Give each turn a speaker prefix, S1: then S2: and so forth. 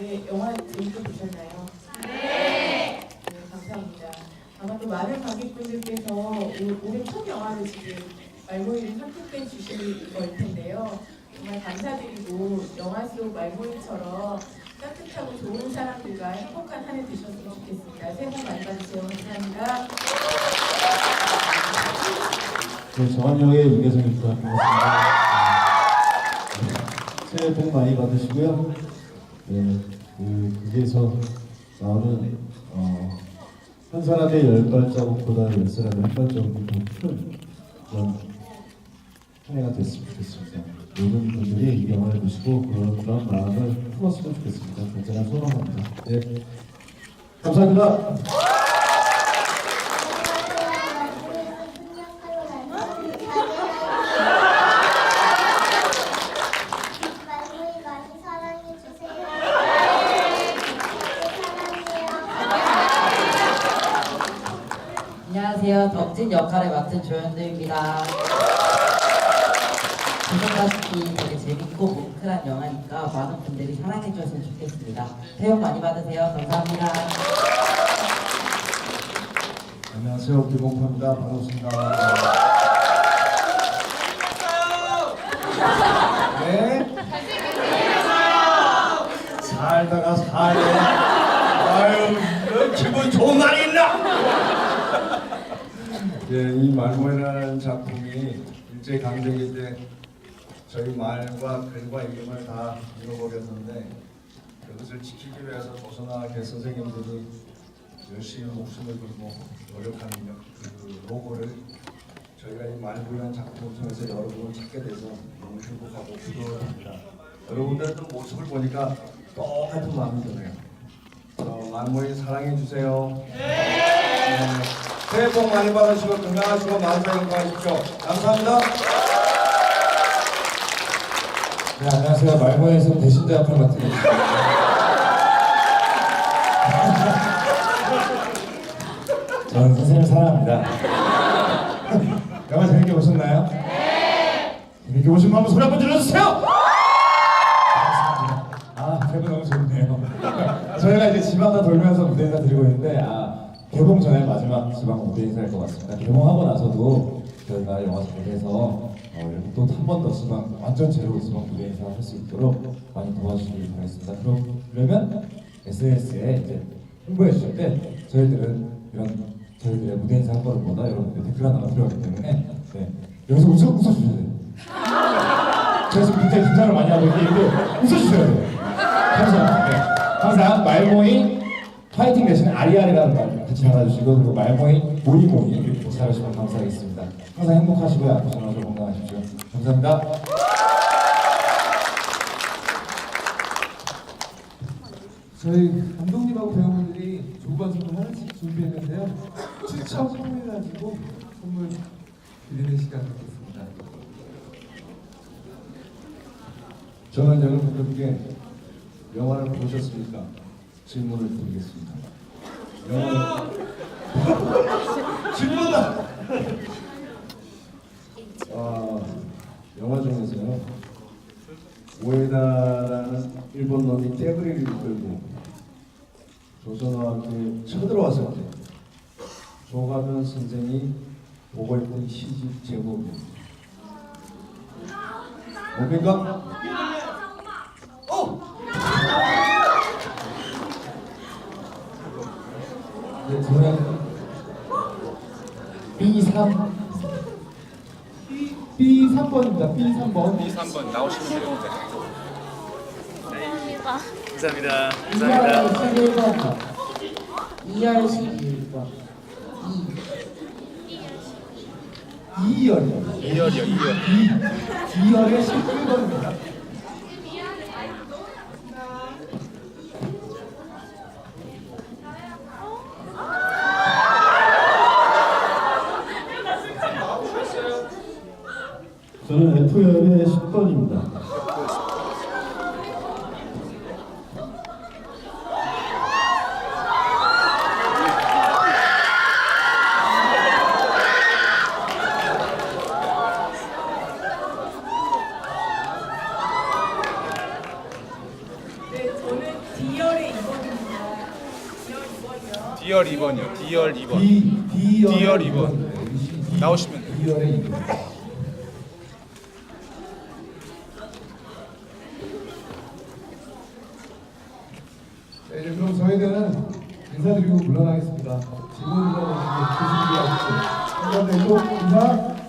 S1: 네, 영화 재밌게 보셨나요? 네. 감사합니다. 아마 또 많은 관객분들께서 올- 올해 첫 영화를 지금 말모이를 선택해 주실 걸 텐데요. 정말 감사드리고 영화 속 말모이처럼 따뜻하고 좋은 사람들과 행복한 한 해 되셨으면 좋겠습니다. 새해 복 많이 받으세요. 감사합니다.
S2: 네, 정한영의. 반갑습니다. 네, 새해 복 많이 받으시고요. 네, 그 극에서 나오는 어, 한 사람의 열 발자국보다 열 사람의 한 발자국이 더큰 그런 한 해가 됐으면 좋겠습니다. 모든 분들이 이 영화를 보시고 그런 그런 마음을 품었으면 좋겠습니다. 언제나 소망합니다. 네, 감사합니다.
S3: 말모이 많이 사랑해주세요. 사랑해요.
S4: 안녕하세요. 덕진 역할을 맡은 조현두입니다. 보셨다시피 되게 재밌고 뭉클한 영화니까 많은 분들이 사랑해 주셨으면 좋겠습니다. 새해 복 많이 받으세요. 감사합니다.
S2: 안녕하세요. 김홍파입니다. 반갑습니다. 네. 살다가 살네. 아유, 너 기분 좋은 날이 있나? 예, 이 말모이라는 작품이 일제 강점기 때 저희 말과 글과 이름을 다 잃어버렸는데 그것을 지키기 위해서 조선학교 선생님들이 열심히 목숨을 걸고 노력하는 그 로고를 저희가 이 말부란 작품을 통해서 여러분을 찾게 돼서 너무 행복하고 기도합니다. 여러분들의 또 모습을 보니까 똑같은 마음이 드네요. 어, 만모이 사랑해 주세요. 네. 새해 복 많이 받으시고 건강하시고 만사 건강하십시오. 감사합니다.
S5: 네, 안녕하세요. 말모에서 배신자 역할 맡은 저는 선생님을 사랑합니다. 영화 재밌게 보셨나요? 네. 재밌게 보신 분 한번 소리 한번 질러주세요. 고맙습니다. 아, 세분 너무 좋네요. 저희가 이제 지방다 돌면서 무대 인사 드리고 있는데 아, 개봉 전에 마지막 지방 무대 인사일 것 같습니다. 개봉하고 나서도 저희가 영화 무대에서 어, 이렇게 또 한 번 더 지방 완전 제로 지방 무대 인사를 할 수 있도록 많이 도와주시길 바라겠습니다. 그러면 SNS에 이제 홍보해 주실 때 저희들은 이런 저희들의 무대 인사 한 거보다 여러분들 댓글 하나가 필요하기 때문에 네, 여기서 웃어 웃어 주셔야 돼요. 지금 굉장히 긴장을 많이 하고 있는데 웃어주셔야 돼요. 감사합니다. 네. 항상 말모이 파이팅 대신에 아리아리라는 말 같이 달아주시고 그리고 말모이 모이모이 이렇게 잘하시면 감사하겠습니다. 항상 행복하시고요. 앞으로도 건강하십시오. 감사합니다.
S6: 저희 감독님하고 배우분들이 조반 선물 하나씩 준비했는데요. 추첨 통해가지고 선물 드리는 시간 갖겠습니다.
S2: 저는 여러분들께 영화를 보셨습니까? 질문을 드리겠습니다. 영화 질문다. 아 영화 중에서요 오에다라는 일본 놈이 떼브리를 끌고 조선어학교에 쳐들어왔을 때 조가변 선생이 보고 있던 시집 제목입니다. 뭡니까?
S5: 네, 저는 B3
S6: B, B3번입니다. B3번.
S7: 3번 나오시면 됩니다. 감사합니다.
S4: 2월 11번, 2월 12번, 2.
S6: 2열이요.
S7: 2열이요, 2열.
S6: 2열의 11번입니다.
S2: 저는 F열의 10번입니다.
S1: 네, 저는 D열의 2번입니다. D열 2번이요.
S7: D열 2번이요. D열 2번.
S6: D D열
S7: D열 2번. 나오시면 돼요.
S6: D열의 2번. 네, 이제 그럼 저희들은 인사드리고 물러나겠습니다. 주시기 바랍니다. 한번 더 인사.